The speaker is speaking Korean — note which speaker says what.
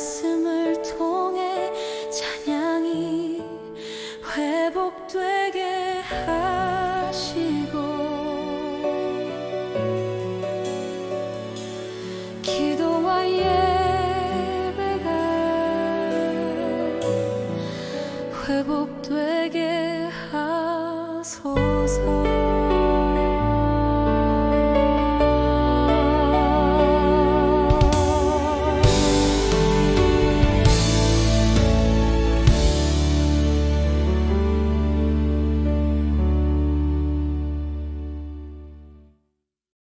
Speaker 1: 말씀을 통해 찬양이 회복되게 하시고 기도와 예배가 회복되게 하소서.